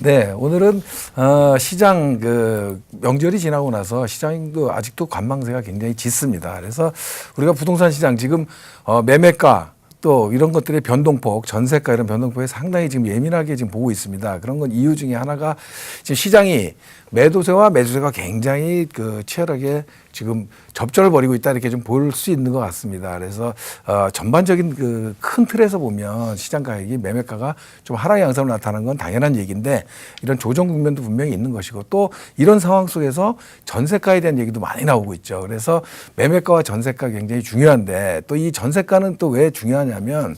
네, 오늘은 어, 시장 그 명절이 지나고 나서 시장도 아직도 관망세가 굉장히 짙습니다. 그래서 우리가 부동산 시장 지금 어, 매매가 또 이런 것들의 변동폭, 전세가 이런 변동폭에 상당히 지금 예민하게 지금 보고 있습니다. 그런 건 이유 중에 하나가 지금 시장이 매도세와 매수세가 굉장히 그 치열하게 지금 접전을 벌이고 있다 이렇게 좀 볼 수 있는 것 같습니다. 그래서 어, 전반적인 그 큰 틀에서 보면 시장 가격이 매매가가 좀 하락 양상으로 나타나는 건 당연한 얘기인데 이런 조정 국면도 분명히 있는 것이고 또 이런 상황 속에서 전세가에 대한 얘기도 많이 나오고 있죠. 그래서 매매가와 전세가 굉장히 중요한데 또 이 전세가는 또 왜 중요하냐면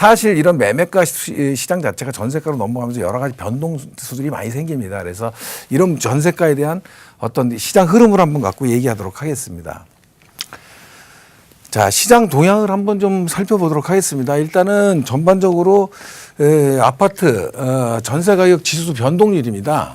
사실 이런 매매가 시- 시장 자체가 전세가로 넘어가면서 여러 가지 변동수들이 많이 생깁니다. 그래서 이런 전세가에 대한 어떤 시장 흐름을 한번 갖고 얘기하도록 하겠습니다. 자, 시장 동향을 한번 좀 살펴보도록 하겠습니다. 일단은 전반적으로 에, 아파트 어, 전세 가격 지수 변동률입니다.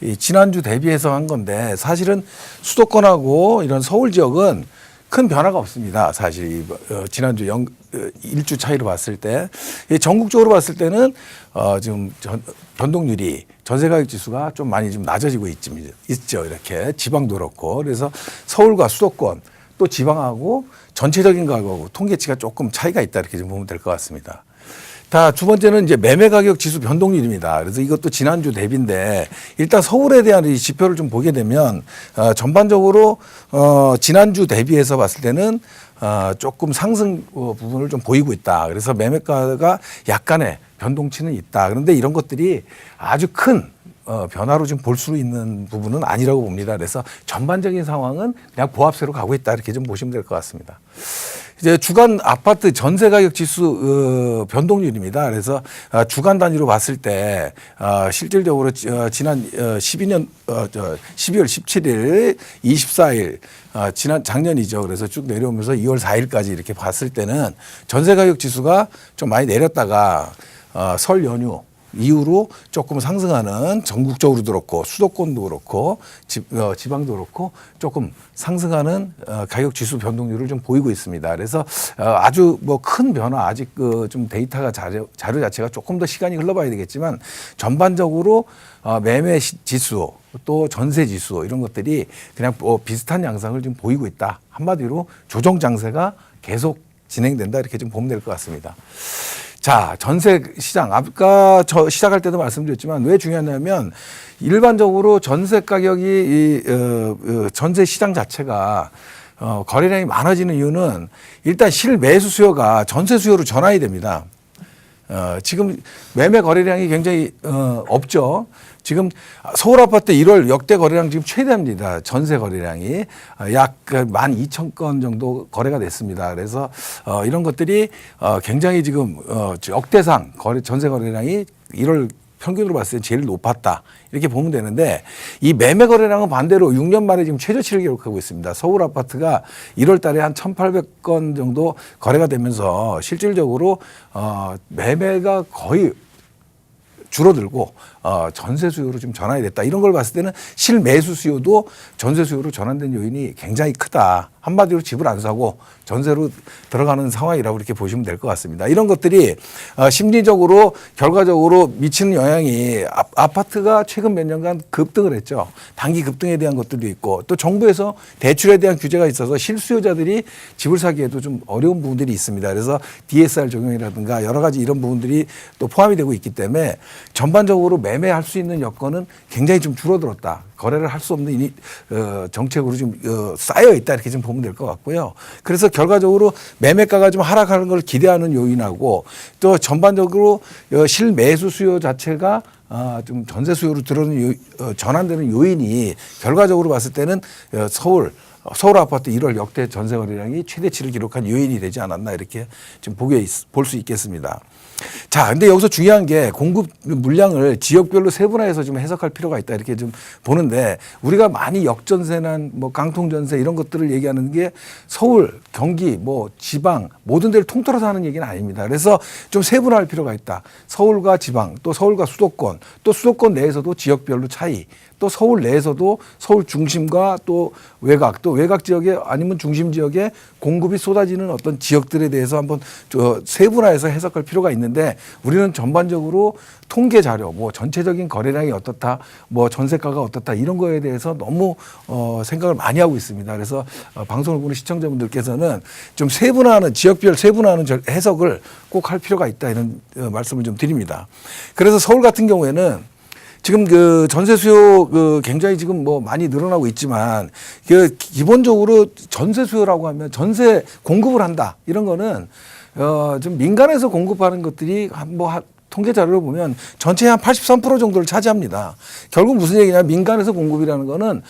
이 지난주 대비해서 한 건데 사실은 수도권하고 이런 서울 지역은 큰 변화가 없습니다. 사실 이, 어, 지난주 영, 어, 일주 차이로 봤을 때이 전국적으로 봤을 때는 어, 지금 전, 변동률이 전세 가격 지수가 좀 많이 좀 낮아지고 있, 있죠. 이렇게 지방도 그렇고 그래서 서울과 수도권 또 지방하고 전체적인 가격하고 통계치가 조금 차이가 있다 이렇게 좀 보면 될 것 같습니다. 다 두 번째는 이제 매매 가격 지수 변동률입니다. 그래서 이것도 지난주 대비인데 일단 서울에 대한 이 지표를 좀 보게 되면 어, 전반적으로 어, 지난주 대비해서 봤을 때는 어, 조금 상승 어, 부분을 좀 보이고 있다. 그래서 매매가가 약간의 변동치는 있다. 그런데 이런 것들이 아주 큰 어, 변화로 좀볼수 있는 부분은 아니라고 봅니다. 그래서 전반적인 상황은 그냥 보합세로 가고 있다 이렇게 좀 보시면 될 것 같습니다. 이제 주간 아파트 전세 가격 지수 어, 변동률입니다. 그래서 어, 주간 단위로 봤을 때 어, 실질적으로 지- 어, 지난 어, 12년 어, 저 12월 17일, 24일 어, 지난 작년이죠. 그래서 쭉 내려오면서 2월 4일까지 이렇게 봤을 때는 전세 가격 지수가 좀 많이 내렸다가 어, 설 연휴 이후로 조금 상승하는 전국적으로도 그렇고 수도권도 그렇고 지, 어, 지방도 그렇고 조금 상승하는 어, 가격 지수 변동률을 좀 보이고 있습니다. 그래서 어, 아주 뭐 큰 변화 아직 그 좀 데이터가 자료, 자료 자체가 조금 더 시간이 흘러봐야 되겠지만 전반적으로 어, 매매 시- 지수 또 전세 지수 이런 것들이 그냥 뭐 비슷한 양상을 좀 보이고 있다. 한마디로 조정 장세가 계속 진행된다 이렇게 좀 보면 될 것 같습니다. 자, 전세 시장. 아까 저 시작할 때도 말씀드렸지만 왜 중요하냐면 일반적으로 전세 가격이 이, 어, 어, 전세 시장 자체가 어, 거래량이 많아지는 이유는 일단 실매수 수요가 전세 수요로 전환이 됩니다. 어, 지금 매매 거래량이 굉장히 어, 없죠. 지금 서울 아파트 1월 역대 거래량 지금 최대입니다. 전세 거래량이 어, 약만 2천 건 정도 거래가 됐습니다. 그래서 어, 이런 것들이 어, 굉장히 지금 어, 역대상 거래 전세 거래량이 1월 평균으로 봤을 때 제일 높았다. 이렇게 보면 되는데 이 매매 거래량은 반대로 6년 만에 지금 최저치를 기록하고 있습니다. 서울 아파트가 1월 달에 한 1,800건 정도 거래가 되면서 실질적으로 어 매매가 거의 줄어들고 어, 전세 수요로 좀 전환이 됐다. 이런 걸 봤을 때는 실매수 수요도 전세 수요로 전환된 요인이 굉장히 크다. 한마디로 집을 안 사고 전세로 들어가는 상황이라고 이렇게 보시면 될 것 같습니다. 이런 것들이 어, 심리적으로 결과적으로 미치는 영향이 아, 아파트가 최근 몇 년간 급등을 했죠. 단기 급등에 대한 것들도 있고 또 정부에서 대출에 대한 규제가 있어서 실수요자들이 집을 사기에도 좀 어려운 부분들이 있습니다. 그래서 DSR 적용이라든가 여러 가지 이런 부분들이 또 포함이 되고 있기 때문에 전반적으로 매매할 수 있는 여건은 굉장히 좀 줄어들었다. 거래를 할 수 없는 이, 어, 정책으로 좀 어, 쌓여 있다 이렇게 좀 보면 될 것 같고요. 그래서 결과적으로 매매가가 좀 하락하는 걸 기대하는 요인하고 또 전반적으로 어, 실매수 수요 자체가 아, 좀 전세 수요로 들어오는 요, 어, 전환되는 요인이 결과적으로 봤을 때는 어, 서울 서울 아파트 1월 역대 전세 거래량이 최대치를 기록한 요인이 되지 않았나 이렇게 좀 보게 볼 수 있겠습니다. 자, 근데 여기서 중요한 게 공급 물량을 지역별로 세분화해서 좀 해석할 필요가 있다 이렇게 좀 보는데 우리가 많이 역전세나 뭐 강통전세 이런 것들을 얘기하는 게 서울, 경기, 뭐 지방 모든 데를 통틀어서 하는 얘기는 아닙니다. 그래서 좀 세분화할 필요가 있다. 서울과 지방, 또 서울과 수도권, 또 수도권 내에서도 지역별로 차이, 또또 서울 내에서도 서울 중심과 또 외곽 또 외곽 지역에 아니면 중심 지역에 공급이 쏟아지는 어떤 지역들에 대해서 한번 저 세분화해서 해석할 필요가 있는데 우리는 전반적으로 통계 자료 뭐 전체적인 거래량이 어떻다 뭐 전세가가 어떻다 이런 거에 대해서 너무 어 생각을 많이 하고 있습니다. 그래서 어 방송을 보는 시청자분들께서는 좀 세분화하는 지역별 세분화하는 절- 해석을 꼭 할 필요가 있다 이런 어, 말씀을 좀 드립니다. 그래서 서울 같은 경우에는 지금 그 전세 수요 그 굉장히 지금 뭐 많이 늘어나고 있지만 그 기본적으로 전세 수요라고 하면 전세 공급을 한다. 이런 거는 어 좀 민간에서 공급하는 것들이 한뭐 한 통계 자료를 보면 전체의 한 83% 정도를 차지합니다. 결국 무슨 얘기냐 민간에서 공급이라는 거는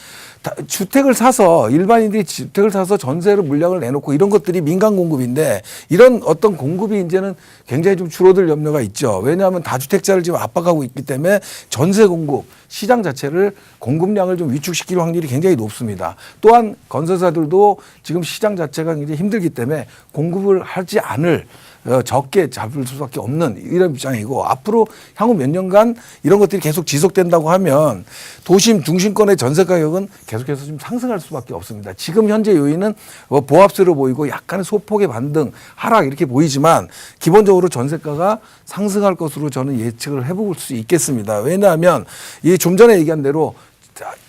다 주택을 사서 일반인들이 주택을 사서 전세로 물량을 내놓고 이런 것들이 민간 공급인데 이런 어떤 공급이 이제는 굉장히 좀 줄어들 염려가 있죠. 왜냐하면 다주택자를 지금 압박하고 있기 때문에 전세 공급 시장 자체를 공급량을 좀 위축시킬 확률이 굉장히 높습니다. 또한 건설사들도 지금 시장 자체가 굉장히 힘들기 때문에 공급을 하지 않을 어, 적게 잡을 수밖에 없는 이런 입장이고 앞으로 향후 몇 년간 이런 것들이 계속 지속된다고 하면 도심 중심권의 전세 가격은 계속해서 좀 상승할 수밖에 없습니다. 지금 현재 요인은 뭐 보합세로 보이고 약간의 소폭의 반등 하락 이렇게 보이지만 기본적으로 전세가가 상승할 것으로 저는 예측을 해볼 수 있겠습니다. 왜냐하면 이 좀 전에 얘기한 대로 자,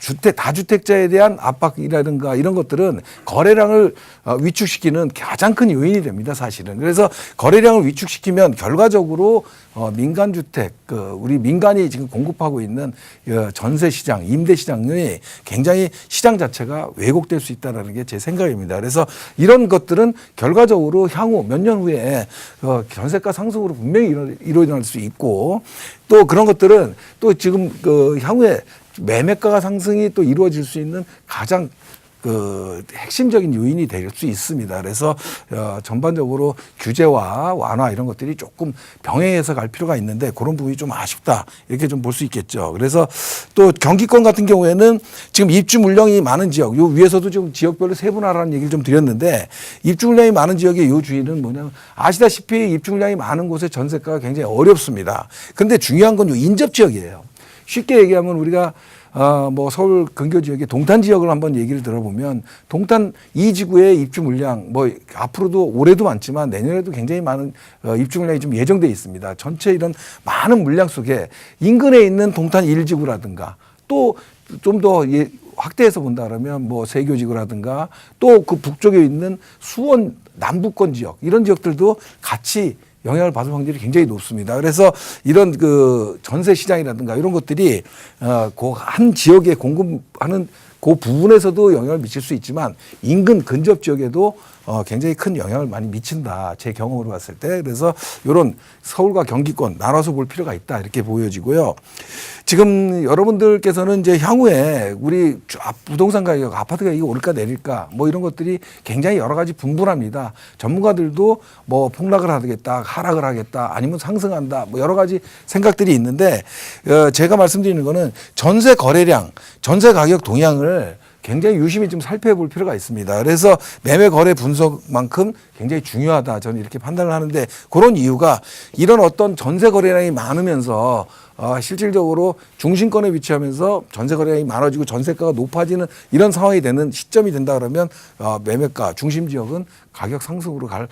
주택 다주택자에 대한 압박이라든가 이런 것들은 거래량을 어, 위축시키는 가장 큰 요인이 됩니다, 사실은. 그래서 거래량을 위축시키면 결과적으로 어, 민간 주택, 그 우리 민간이 지금 공급하고 있는 어, 전세 시장, 임대 시장이 굉장히 시장 자체가 왜곡될 수 있다라는 게 제 생각입니다. 그래서 이런 것들은 결과적으로 향후 몇 년 후에 어, 전세가 상승으로 분명히 일어, 일어날 수 있고 또 그런 것들은 또 지금 그 향후에 매매가 상승이 또 이루어질 수 있는 가장 그 핵심적인 요인이 될 수 있습니다. 그래서 어, 전반적으로 규제와 완화 이런 것들이 조금 병행해서 갈 필요가 있는데 그런 부분이 좀 아쉽다 이렇게 좀 볼 수 있겠죠. 그래서 또 경기권 같은 경우에는 지금 입주 물량이 많은 지역, 요 위에서도 좀 지역별로 세분화라는 얘기를 좀 드렸는데 입주 물량이 많은 지역의 요 주의는 뭐냐면 아시다시피 입주 물량이 많은 곳의 전세가가 굉장히 어렵습니다. 근데 중요한 건 요 인접 지역이에요. 쉽게 얘기하면 우리가 어, 뭐 서울 근교 지역의 동탄 지역을 한번 얘기를 들어보면 동탄 이 지구의 입주 물량 뭐 앞으로도 올해도 많지만 내년에도 굉장히 많은 어, 입주 물량이 좀 예정돼 있습니다. 전체 이런 많은 물량 속에 인근에 있는 동탄 일지구라든가 또 좀 더 예, 확대해서 본다 그러면 뭐 세교지구라든가 또 그 북쪽에 있는 수원 남부권 지역 이런 지역들도 같이 영향을 받을 확률이 굉장히 높습니다. 그래서 이런 그 전세 시장이라든가 이런 것들이 어그한 지역에 공급하는 그 부분에서도 영향을 미칠 수 있지만 인근 근접 지역에도 어 굉장히 큰 영향을 많이 미친다. 제 경험으로 봤을 때. 그래서 이런 서울과 경기권 나눠서 볼 필요가 있다. 이렇게 보여지고요. 지금 여러분들께서는 이제 향후에 우리 부동산 가격, 아파트 가격이 오를까 내릴까 뭐 이런 것들이 굉장히 여러 가지 분분합니다. 전문가들도 뭐 폭락을 하겠다, 하락을 하겠다, 아니면 상승한다, 뭐 여러 가지 생각들이 있는데 어, 제가 말씀드리는 거는 전세 거래량, 전세 가격 동향을 굉장히 유심히 좀 살펴볼 필요가 있습니다. 그래서 매매 거래 분석만큼 굉장히 중요하다. 저는 이렇게 판단을 하는데 그런 이유가 이런 어떤 전세 거래량이 많으면서 어, 실질적으로 중심권에 위치하면서 전세 거래량이 많아지고 전세가가 높아지는 이런 상황이 되는 시점이 된다 그러면 어, 매매가 중심 지역은 가격 상승으로 갈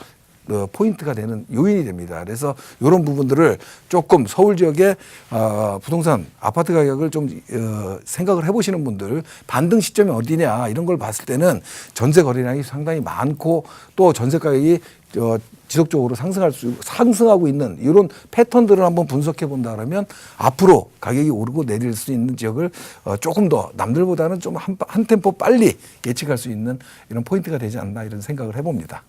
어, 포인트가 되는 요인이 됩니다. 그래서 이런 부분들을 조금 서울 지역의 어, 부동산 아파트 가격을 좀 어, 생각을 해보시는 분들 반등 시점이 어디냐 이런 걸 봤을 때는 전세 거래량이 상당히 많고 또 전세 가격이 어, 지속적으로 상승할 수 상승하고 있는 이런 패턴들을 한번 분석해 본다 그러면 앞으로 가격이 오르고 내릴 수 있는 지역을 어, 조금 더 남들보다는 좀한 한 템포 빨리 예측할 수 있는 이런 포인트가 되지 않나 이런 생각을 해봅니다.